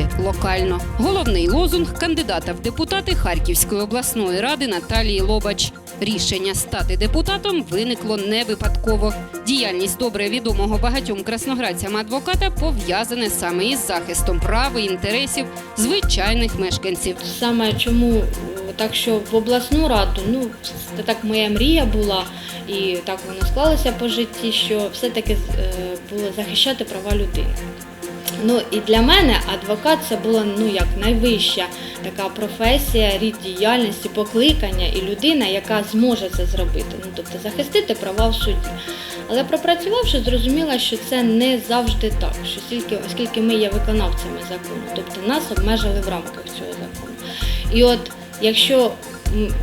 діяти локально. Головний лозунг кандидата в депутати Харківської обласної ради Наталії Лобач. Рішення стати депутатом виникло не випадково. Діяльність добре відомого багатьом красноградцям адвоката пов'язана саме із захистом прав і інтересів звичайних мешканців. Саме чому е, так, що в обласну раду, ну це так моя мрія була, і так воно склалося по житті, що все-таки е, було захищати права людини. Ну і для мене адвокат це була ну як найвища така професія, рід діяльності, покликання і людина, яка зможе це зробити. Ну тобто захистити права в суді. Але пропрацювавши, зрозуміла, що це не завжди так. Що стільки, оскільки ми є виконавцями закону, тобто нас обмежили в рамках цього закону. І от якщо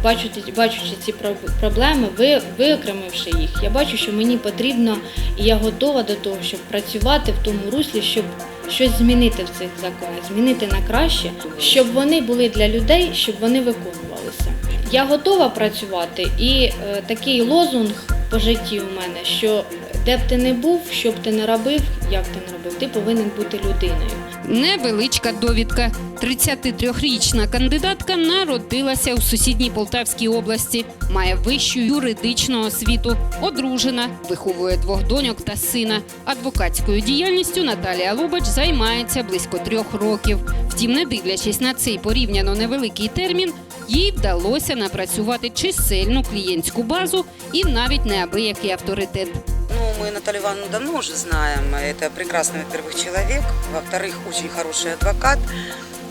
бачити, бачучи ці проб- проблеми, ви, виокремивши їх, я бачу, що мені потрібно і я готова до того, щоб працювати в тому руслі, щоб щось змінити в цих законах, змінити на краще, щоб вони були для людей, щоб вони виконувалися. Я готова працювати, і е, такий лозунг по житті у мене, що де б ти не був, що б ти не робив, як ти не робив, ти повинен бути людиною. Невеличка довідка. 33-річна кандидатка народилася у сусідній Полтавській області, має вищу юридичну освіту, одружена, виховує двох доньок та сина. Адвокатською діяльністю Наталія Лобач займається близько трьох років. Втім, не дивлячись на цей порівняно невеликий термін, їй вдалося напрацювати чисельну клієнтську базу і навіть неабиякий авторитет. Ну, мы Наталью Ивановну давно уже знаем. Это прекрасный, во-первых, человек, во-вторых, очень хороший адвокат.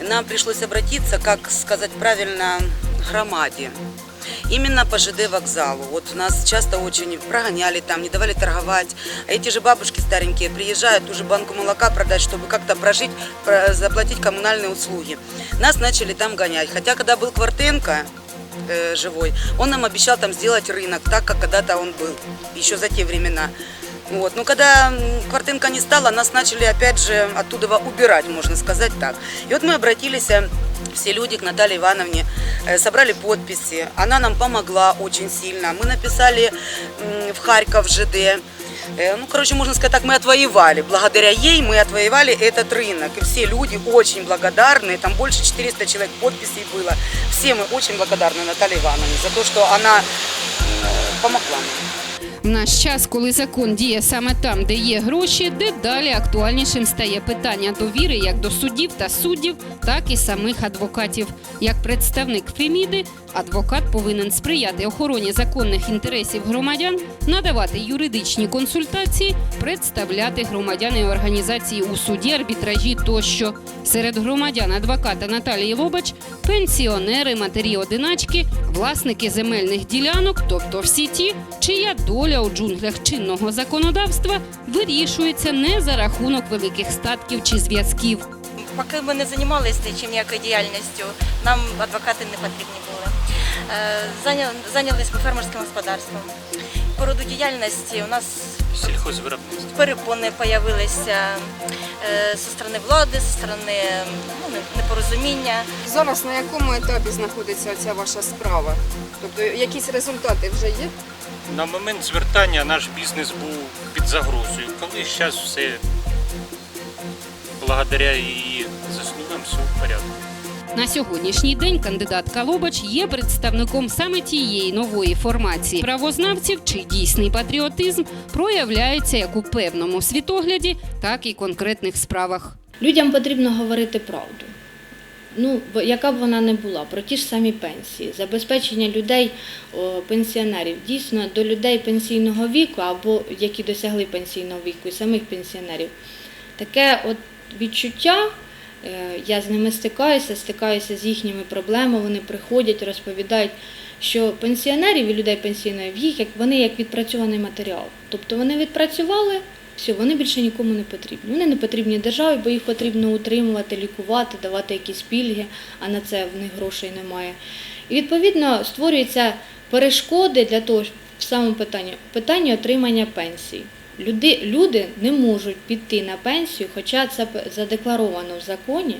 Нам пришлось обратиться, как сказать правильно, к громаде. Именно по ЖД вокзалу. Вот нас часто очень прогоняли там, не давали торговать. А эти же бабушки старенькие приезжают уже банку молока продать, чтобы как-то прожить, про- заплатить коммунальные услуги. Нас начали там гонять. Хотя, когда был Квартенко, э, живой, он нам обещал там сделать рынок, так как когда-то он был, еще за те времена. Вот. Но когда м, Квартенко не стало, нас начали опять же оттуда убирать, можно сказать так. И вот мы обратились, э, все люди к Наталье Ивановне, э, собрали подписи. Она нам помогла очень сильно. Мы написали в Харьков ЖД. Э, Ну, короче, можно сказать так, мы отвоевали. Благодаря ей мы отвоевали этот рынок. И все люди очень благодарны. Там больше 400 человек подписей было. Все мы очень благодарны Наталье Ивановне за то, что она помогла нам. В наш час, коли закон діє саме там, де є гроші, дедалі актуальнішим стає питання довіри як до судів та суддів, так і самих адвокатів. Як представник Феміди, адвокат повинен сприяти охороні законних інтересів громадян, надавати юридичні консультації, представляти громадян і організації у суді, арбітражі тощо. Серед громадян адвоката Наталії Лобач пенсіонери, матері одиначки, власники земельних ділянок, тобто всі ті, чия доля у джунглях чинного законодавства вирішується не за рахунок великих статків чи зв'язків. Поки ми не займалися нічим ніякою діяльністю, нам адвокати не потрібні були. Е, Зайнялись фермерським господарством. По роду діяльності у нас сільхозвиробництво. перепони з'явилися зі сторони влади, зі сторони ну, непорозуміння. Зараз на якому етапі знаходиться ця ваша справа? Тобто якісь результати вже є? На момент звертання наш бізнес був під загрозою. Коли зараз все благодаря її заслугам все в порядку. На сьогоднішній день кандидатка Лобач є представником саме тієї нової формації правознавців, чий дійсний патріотизм проявляється як у певному світогляді, так і конкретних справах. Людям потрібно говорити правду. Ну, яка б вона не була, про ті ж самі пенсії, забезпечення людей, пенсіонерів. Дійсно, до людей пенсійного віку або які досягли пенсійного віку, і самих пенсіонерів. Таке от відчуття, я з ними стикаюся, стикаюся з їхніми проблемами, вони приходять, розповідають, що пенсіонерів і людей пенсійного віку, як вони як відпрацьований матеріал. Тобто вони відпрацювали, все, вони більше нікому не потрібні. Вони не потрібні державі, бо їх потрібно утримувати, лікувати, давати якісь пільги, а на це в них грошей немає. І відповідно створюються перешкоди для того, в самому питанні питання отримання пенсій. Люди, люди не можуть піти на пенсію, хоча це задекларовано в законі,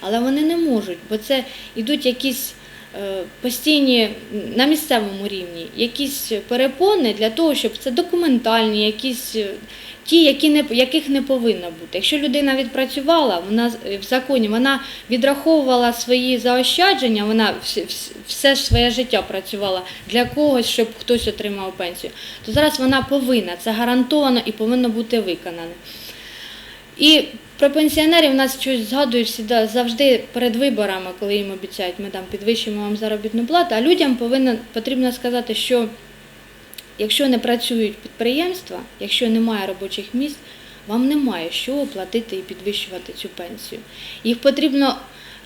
але вони не можуть, бо це йдуть якісь е, постійні на місцевому рівні, якісь перепони для того, щоб це документальні, якісь е, ті, які не, яких не повинно бути. Якщо людина відпрацювала, вона в законі вона відраховувала свої заощадження, вона все, все своє життя працювала для когось, щоб хтось отримав пенсію, то зараз вона повинна, це гарантовано і повинно бути виконане. І про пенсіонерів нас щось згадують завжди перед виборами, коли їм обіцяють, ми там підвищимо вам заробітну плату, а людям повинно, потрібно сказати, що якщо не працюють підприємства, якщо немає робочих місць, вам немає що оплатити і підвищувати цю пенсію. Їх потрібно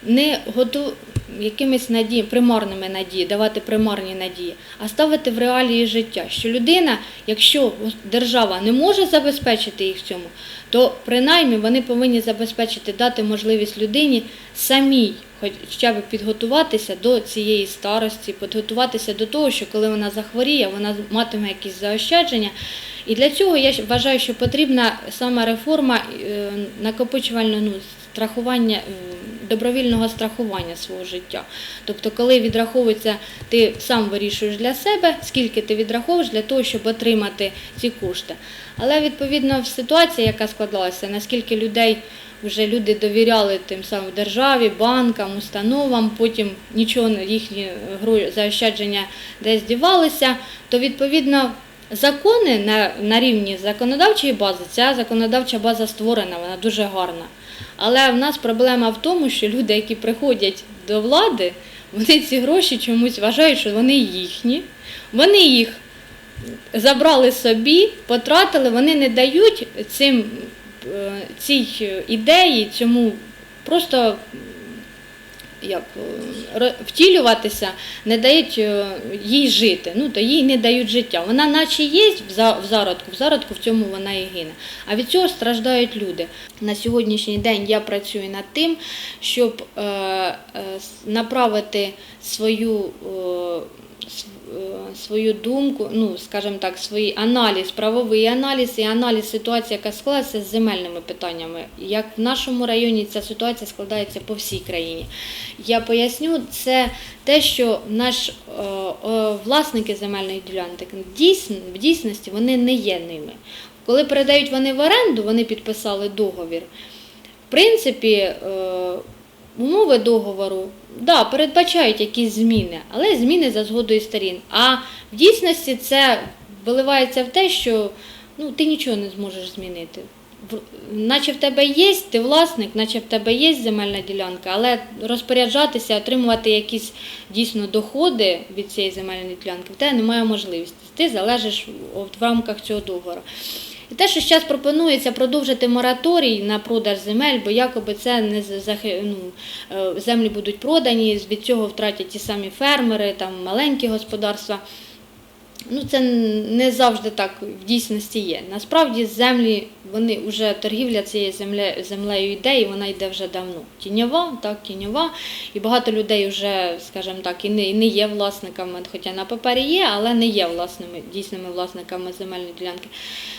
не готу... якимись надії, примарними надії, давати примарні надії, а ставити в реалії життя. Що людина, якщо держава не може забезпечити їх в цьому, то принаймні вони повинні забезпечити, дати можливість людині самій хоча б підготуватися до цієї старості, підготуватися до того, що коли вона захворіє, вона матиме якісь заощадження. І для цього я вважаю, що потрібна саме реформа е, накопичувального ну, страхування, е, добровільного страхування свого життя. Тобто, коли відраховується, ти сам вирішуєш для себе, скільки ти відраховуєш для того, щоб отримати ці кошти. Але відповідно в ситуації, яка складалася, наскільки людей вже люди довіряли тим самим державі, банкам, установам, потім нічого їхні заощадження десь дівалися, то відповідно. Закони на, на рівні законодавчої бази, ця законодавча база створена, вона дуже гарна. Але в нас проблема в тому, що люди, які приходять до влади, вони ці гроші чомусь вважають, що вони їхні, вони їх забрали собі, потратили, вони не дають цим, е, цій ідеї, цьому просто як, е, втілюватися, не дають е, їй жити, ну то їй не дають життя. Вона наче є в зародку, в зародку в цьому вона і гине. А від цього страждають люди. На сьогоднішній день я працюю над тим, щоб е, направити свою. Е, Свою думку, ну скажімо так, свій аналіз, правовий аналіз і аналіз ситуації, яка склалася з земельними питаннями. Як в нашому районі ця ситуація складається по всій країні. Я поясню, це те, що наш е, е, власники земельних ділянок в дійсності вони не є ними. Коли передають вони в оренду, вони підписали договір. В принципі, е, умови договору да, передбачають якісь зміни, але зміни за згодою сторін. А в дійсності це виливається в те, що ну, ти нічого не зможеш змінити. Наче в тебе є, ти власник, наче в тебе є земельна ділянка, але розпоряджатися, отримувати якісь дійсно доходи від цієї земельної ділянки, в тебе немає можливості. Ти залежиш в- рамках цього договору. І те, що зараз пропонується продовжити мораторій на продаж земель, бо якоби це не ну, е, землі будуть продані, від цього втратять ті самі фермери, там маленькі господарства. Ну, це не завжди так в дійсності є. Насправді землі, вони вже торгівля цією земле, землею йде, і вона йде вже давно. Тіньова, так, тіньова. І багато людей вже, скажімо так, і не, і не є власниками, хоча на папері є, але не є власними, дійсними власниками земельної ділянки.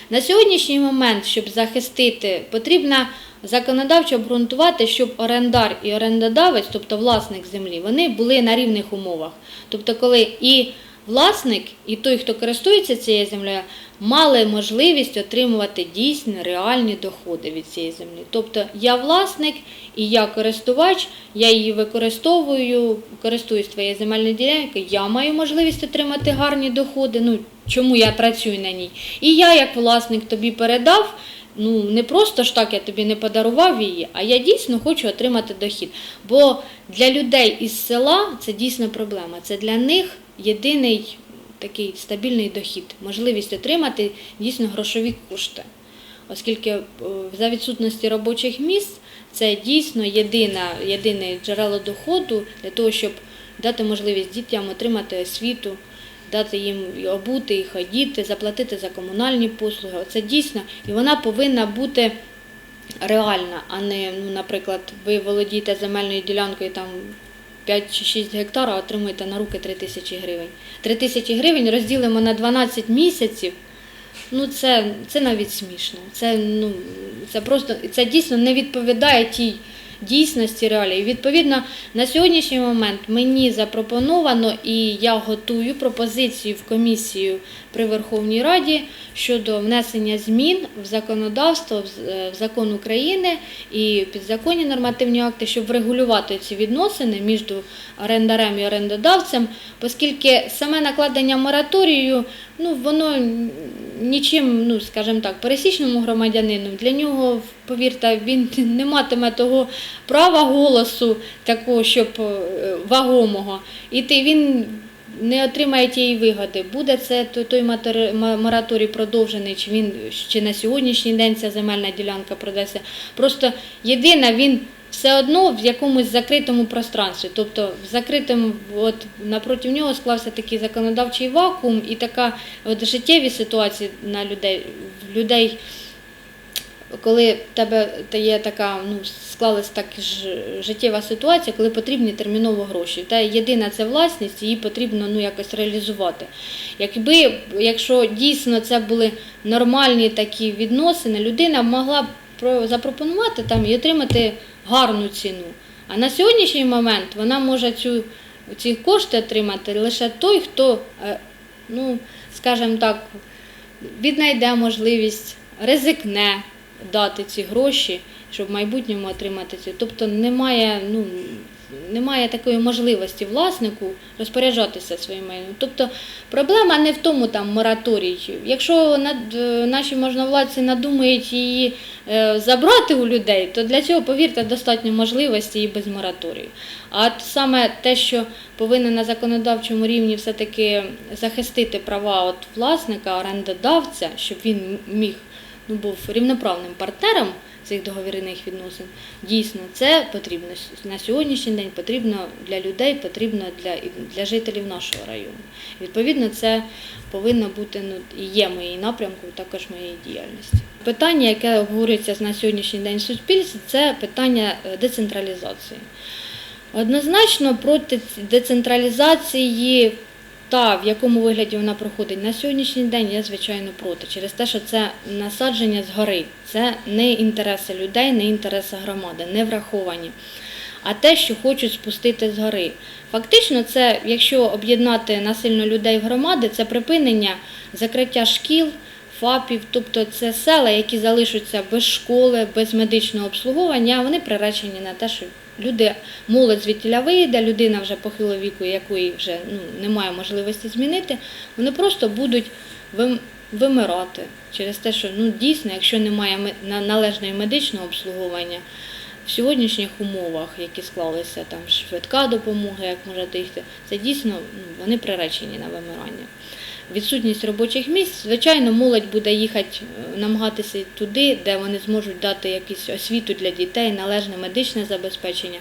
На сьогоднішній момент, щоб захистити, потрібно законодавчо обґрунтувати, щоб орендар і орендодавець, тобто власник землі, вони були на рівних умовах. Тобто, коли і власник, і той, хто користується цією землею, мали можливість отримувати дійсні реальні доходи від цієї землі. Тобто я власник і я користувач, я її використовую, користуюсь твоєю земельною ділянкою, я маю можливість отримати гарні доходи. Ну, чому я працюю на ній? І я, як власник, тобі передав. Ну, не просто ж так я тобі не подарував її, а я дійсно хочу отримати дохід. Бо для людей із села це дійсно проблема. Це для них єдиний такий стабільний дохід, можливість отримати дійсно грошові кошти. Оскільки е, за відсутності робочих місць це дійсно єдина, єдине джерело доходу для того, щоб дати можливість дітям отримати освіту, дати їм і обути, і ходіти, заплатити за комунальні послуги. Це дійсно, і вона повинна бути реальна, а не, ну, наприклад, ви володієте земельною ділянкою там 5 чи 6 гектар, а отримуєте на руки 3 тисячі гривень. 3 тисячі гривень розділимо на 12 місяців. Ну, це, це навіть смішно. Це, ну, це просто це дійсно не відповідає тій дійсності реалії. Відповідно, на сьогоднішній момент мені запропоновано і я готую пропозицію в комісію при Верховній Раді щодо внесення змін в законодавство, з- е, в закон України і підзаконні нормативні акти, щоб врегулювати ці відносини між орендарем і орендодавцем, оскільки саме накладення мораторію, ну воно нічим, ну скажімо так, пересічному громадянину для нього, повірте, він не матиме того права голосу, такого, щоб е, вагомого, і ти він. Не отримає тієї вигоди. Буде це той мораторій продовжений, чи він чи на сьогоднішній день ця земельна ділянка продасться. Просто єдине, він все одно в якомусь закритому пространстві. Тобто в закритому, от напроти нього склався такий законодавчий вакуум і така от життєві ситуації на людей, людей коли в тебе є така, ну, склалась так ж життєва ситуація, коли потрібні терміново гроші. Та єдина це власність, її потрібно ну, якось реалізувати. Якби, якщо дійсно це були нормальні такі відносини, людина могла б запропонувати там і отримати гарну ціну. А на сьогоднішній момент вона може цю, ці кошти отримати лише той, хто, е, ну, скажімо так, віднайде можливість, ризикне дати ці гроші, щоб в майбутньому отримати ці. Тобто немає, ну, немає такої можливості власнику розпоряджатися своїм майном. Тобто проблема не в тому там мораторій. Якщо е, наші можновладці надумають її е, забрати у людей, то для цього, повірте, достатньо можливості і без мораторію. А саме те, що повинен на законодавчому рівні все-таки захистити права от власника, орендодавця, щоб він міг ну, був рівноправним партнером цих договірних відносин. Дійсно, це потрібно на сьогоднішній день, потрібно для людей, потрібно для, для жителів нашого району. Відповідно, це повинно бути ну, і є моєю напрямком, також моєї діяльності. Питання, яке обговорюється на сьогоднішній день в суспільстві, це питання е, децентралізації. Однозначно проти децентралізації та в якому вигляді вона проходить на сьогоднішній день, я звичайно проти. Через те, що це насадження згори, це не інтереси людей, не інтереси громади, не враховані. А те, що хочуть спустити згори. Фактично, це, якщо об'єднати насильно людей в громади, це припинення закриття шкіл, ФАПів, тобто це села, які залишаться без школи, без медичного обслуговування, вони приречені на те, що люди, молодь звідтіля вийде, людина вже похилого віку, якої вже ну, немає можливості змінити, вони просто будуть вим- вимирати через те, що ну, дійсно, якщо немає ме- на- належного медичного обслуговування, в сьогоднішніх умовах, які склалися, там швидка допомога, як можете їхати, це дійсно ну, вони приречені на вимирання. Відсутність робочих місць, звичайно, молодь буде їхати, е, намагатися туди, де вони зможуть дати якусь освіту для дітей, належне медичне забезпечення.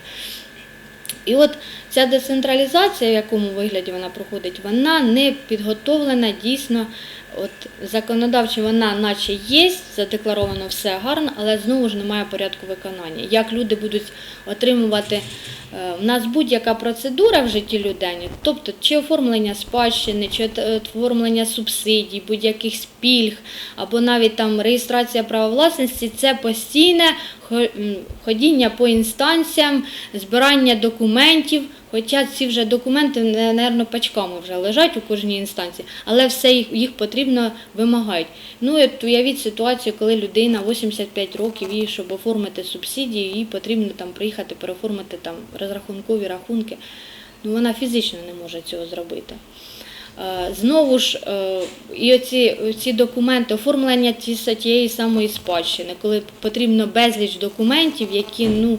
І от ця децентралізація, в якому вигляді вона проходить, вона не підготовлена дійсно. От законодавчо вона наче є, задекларовано все гарно, але знову ж немає порядку виконання. Як люди будуть отримувати е, в нас будь-яка процедура в житті людини, тобто чи оформлення спадщини, чи оформлення субсидій, будь-яких спільг, або навіть там реєстрація права власності, це постійне ходіння по інстанціям, збирання документів. Хоча ці вже документи, напевно, пачками вже лежать у кожній інстанції, але все їх, їх потрібно вимагають. Ну, от уявіть ситуацію, коли людина 85 років, їй, щоб оформити субсидії, їй потрібно там приїхати, переоформити там розрахункові рахунки. Ну, вона фізично не може цього зробити. Е, Знову ж, е, і оці, ці документи, оформлення тієї самої спадщини, коли потрібно безліч документів, які ну,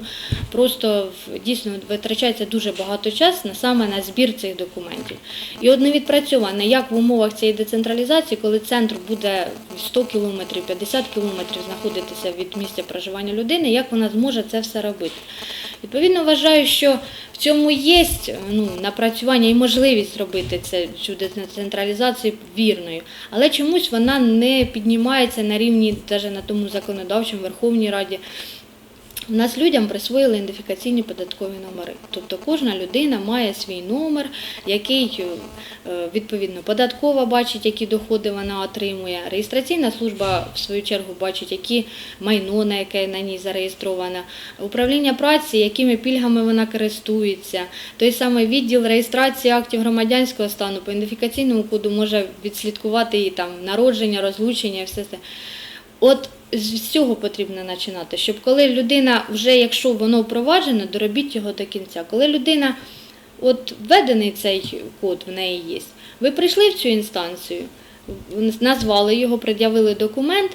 просто дійсно витрачається дуже багато часу саме на збір цих документів. І от не відпрацьоване, як в умовах цієї децентралізації, коли центр буде 100 кілометрів, 50 кілометрів знаходитися від місця проживання людини, як вона зможе це все робити. Відповідно, вважаю, що в цьому є ну, напрацювання і можливість зробити це, цю децентралізацію вірною, але чомусь вона не піднімається на рівні, навіть на тому законодавчому Верховній Раді. У нас людям присвоїли ідентифікаційні податкові номери. Тобто кожна людина має свій номер, який е, відповідно податкова бачить, які доходи вона отримує. Реєстраційна служба в свою чергу бачить, які майно, на яке на ній зареєстровано. Управління праці, якими пільгами вона користується. Той самий відділ реєстрації актів громадянського стану по ідентифікаційному коду може відслідкувати її там народження, розлучення і все це. От з цього потрібно починати, щоб коли людина, вже якщо воно впроваджено, доробіть його до кінця. Коли людина, от введений цей код в неї є, ви прийшли в цю інстанцію, назвали його, пред'явили документ.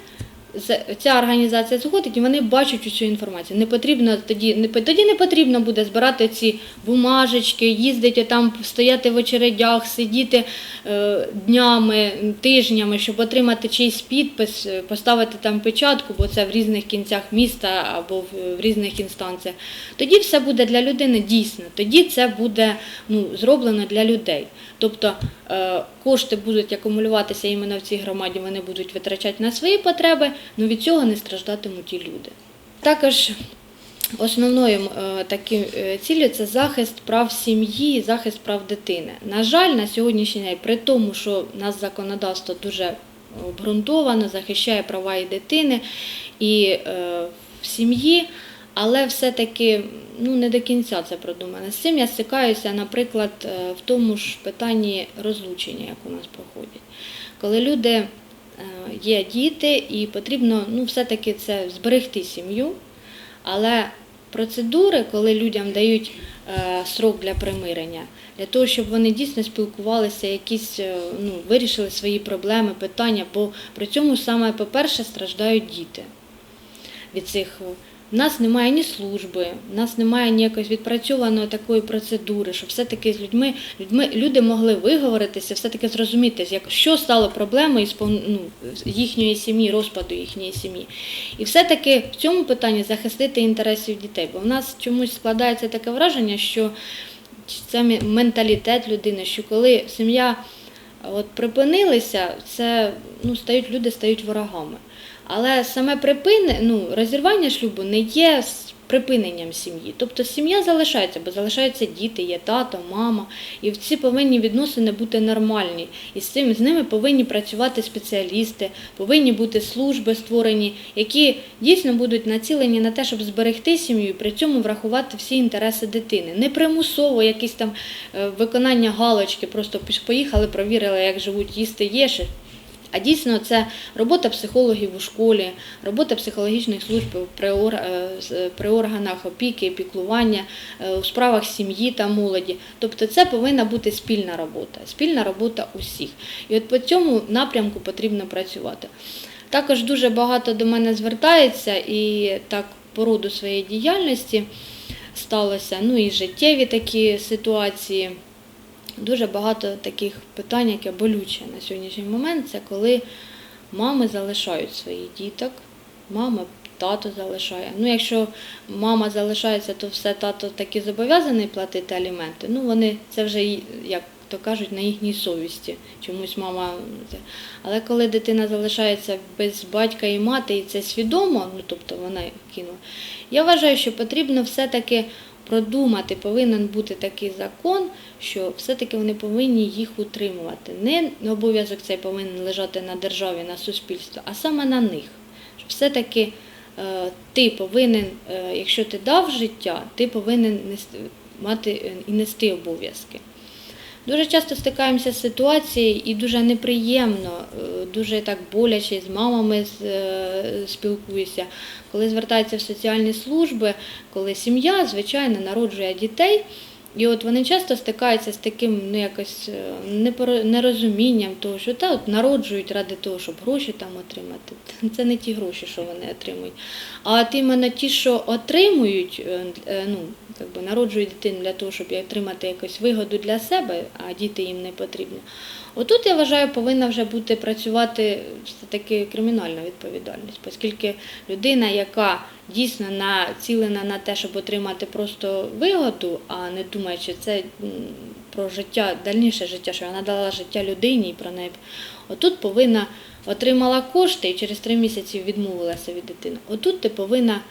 Ця організація згодить, і вони бачать цю інформацію. Не потрібно тоді, не тоді не потрібно буде збирати ці бумажечки, їздити там, стояти в очередях, сидіти е, днями, тижнями, щоб отримати чийсь підпис, е, поставити там печатку, бо це в різних кінцях міста або в, в різних інстанціях. Тоді все буде для людини дійсно. Тоді це буде ну, зроблено для людей. Тобто е, кошти будуть акумулюватися іменно в цій громаді, вони будуть витрачати на свої потреби, але від цього не страждатимуть ті люди. Також Основною е, таким е, ціллю це захист прав сім'ї, захист прав дитини. На жаль, на сьогоднішній день, при тому, що нас законодавство дуже обґрунтовано, захищає права і дитини, і е, в сім'ї, але все-таки ну, не до кінця це продумано. З цим я стикаюся, наприклад, е, в тому ж питанні розлучення, як у нас проходять. Коли люди е, є діти, і потрібно ну, все-таки це зберегти сім'ю. Але процедури, коли людям дають е, срок для примирення, для того, щоб вони дійсно спілкувалися, якісь ну, вирішили свої проблеми, питання, бо при цьому саме, по-перше, страждають діти від цих. У нас немає ні служби, у нас немає ніякої відпрацьованої такої процедури, щоб все-таки з людьми, людьми люди могли виговоритися, все-таки зрозуміти, як, що стало проблемою із ну, їхньої сім'ї, розпаду їхньої сім'ї. І все-таки в цьому питанні захистити інтересів дітей. Бо в нас чомусь складається таке враження, що це менталітет людини, що коли сім'я от припинилися, це ну, стають люди стають ворогами. Але саме припини, ну, розірвання шлюбу не є припиненням сім'ї. Тобто сім'я залишається, бо залишаються діти, є тато, мама, і ці повинні відносини бути нормальні. І з цим з ними повинні працювати спеціалісти, повинні бути служби створені, які дійсно будуть націлені на те, щоб зберегти сім'ю і при цьому врахувати всі інтереси дитини. Не примусово якісь там е, виконання галочки, просто поїхали, провірили, як живуть, їсти є. А дійсно це робота психологів у школі, робота психологічних служб при, е, при органах опіки, піклування, е, у справах сім'ї та молоді. Тобто це повинна бути спільна робота, спільна робота усіх. І от по цьому напрямку потрібно працювати. Також дуже багато до мене звертається і так по роду своєї діяльності сталося, ну і життєві такі ситуації. Дуже багато таких питань, яке болюче на сьогоднішній момент, це коли мами залишають своїх діток, мама тато залишає. Ну, якщо мама залишається, то все тато таки зобов'язаний платити аліменти. Ну, вони це вже як то кажуть, на їхній совісті. Чомусь мама. Але коли дитина залишається без батька і мати, і це свідомо, ну тобто вона кинула, я вважаю, що потрібно все-таки продумати, повинен бути такий закон, що все-таки вони повинні їх утримувати. Не обов'язок цей повинен лежати на державі, на суспільстві, а саме на них. Щоб все-таки е, ти повинен, е, якщо ти дав життя, ти повинен мати е, і нести обов'язки. Дуже часто стикаємося з ситуацією і дуже неприємно, е, дуже так боляче з мамами е, спілкуюся, коли звертаються в соціальні служби, коли сім'я, звичайно, народжує дітей. І от вони часто стикаються з таким ну, якось е, нерозумінням того, що та, от народжують ради того, щоб гроші там отримати. Це не ті гроші, що вони отримують. А от іменно ті, що отримують, е, е, ну, якби народжують дитину для того, щоб отримати якусь вигоду для себе, а діти їм не потрібні. Отут, я вважаю, повинна вже бути працювати все-таки кримінальна відповідальність, оскільки людина, яка дійсно націлена на те, щоб отримати просто вигоду, а не думаючи це про життя, дальніше життя, що вона дала життя людині і про неї. Отут повинна отримала кошти і через три місяці відмовилася від дитини. Отут ти повинна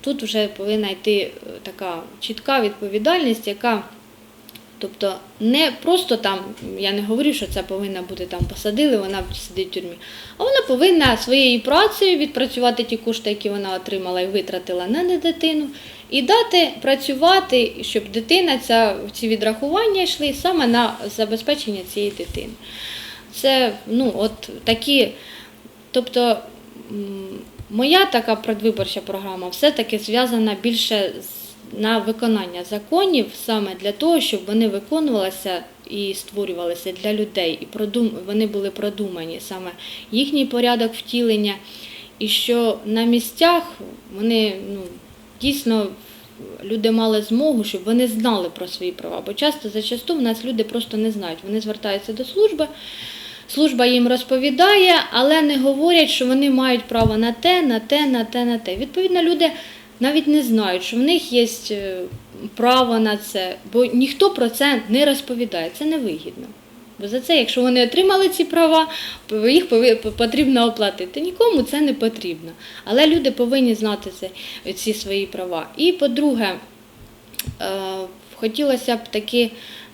тут вже повинна йти е, така чітка відповідальність, яка Тобто не просто там, я не говорю, що це повинна бути там посадили, вона сидить в тюрмі, а вона повинна своєю працею відпрацювати ті кошти, які вона отримала і витратила на не дитину, і дати працювати, щоб дитина ця, ці відрахування йшли саме на забезпечення цієї дитини. Це ну, от такі, тобто моя така предвиборча програма все-таки зв'язана більше з на виконання законів саме для того, щоб вони виконувалися і створювалися для людей, і вони були продумані саме їхній порядок втілення, і що на місцях вони ну, дійсно люди мали змогу, щоб вони знали про свої права. Бо часто зачасту в нас люди просто не знають. Вони звертаються до служби. Служба їм розповідає, але не говорять, що вони мають право на те, на те, на те, на те. Відповідно, люди навіть не знають, що в них є е, право на це, бо ніхто про це не розповідає. Це невигідно. Бо за це, якщо вони отримали ці права, їх потрібно оплатити. Нікому це не потрібно. Але люди повинні знати це, ці свої права. І по-друге, е, хотілося б таки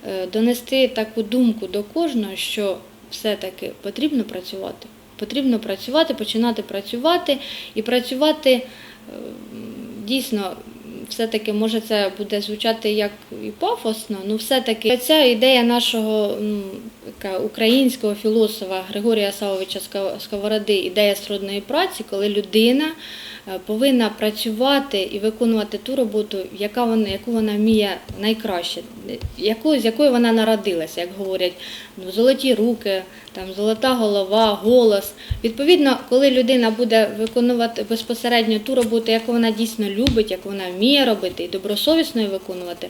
е, донести таку думку до кожного, що все-таки потрібно працювати. Потрібно працювати, починати працювати і працювати дійсно. Все-таки може це буде звучати як і пафосно, але все-таки ця ідея нашого м, українського філософа Григорія Савовича Сковороди, ідея сродної праці, коли людина повинна працювати і виконувати ту роботу, яка вона, яку вона вміє найкраще, яку, з якою вона народилася, як говорять, ну, золоті руки, там, золота голова, голос. Відповідно, коли людина буде виконувати безпосередньо ту роботу, яку вона дійсно любить, яку вона вміє робити і добросовісно її виконувати,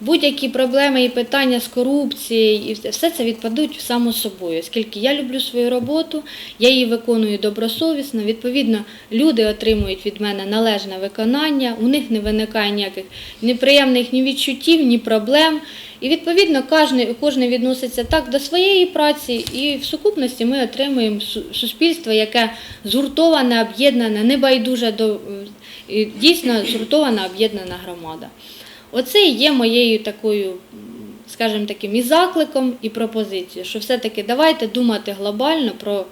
будь-які проблеми і питання з корупцією, і все- все це відпадуть само собою. Оскільки я люблю свою роботу, я її виконую добросовісно. Відповідно, люди отримують від мене належне виконання, у них не виникає ніяких неприємних ні відчуттів, ні проблем. І відповідно кожен, кожен відноситься так до своєї праці, і в сукупності ми отримуємо суспільство, яке згуртоване, об'єднане, небайдуже до дійсно згуртована, об'єднана громада. Оце і є моєю такою, скажімо таким, і закликом, і пропозицією, що все-таки давайте думати глобально про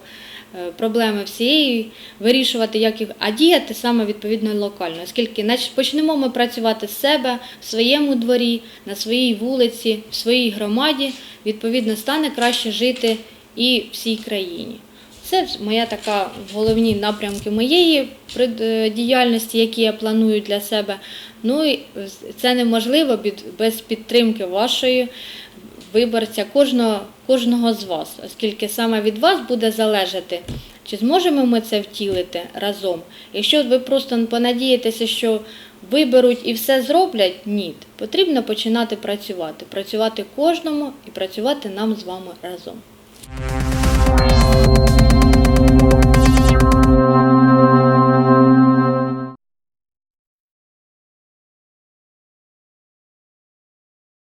проблеми всієї, вирішувати, як їх, а діяти саме відповідно локально. Оскільки нач- почнемо ми працювати з себе в своєму дворі, на своїй вулиці, в своїй громаді, відповідно стане краще жити і всій країні. Це моя така головні напрямки моєї е, діяльності, які я планую для себе. Ну і це неможливо без підтримки вашої виборця, кожного, кожного з вас, оскільки саме від вас буде залежати, чи зможемо ми це втілити разом. Якщо ви просто понадієтеся, що виберуть і все зроблять, ні. Потрібно починати працювати. Працювати кожному і працювати нам з вами разом.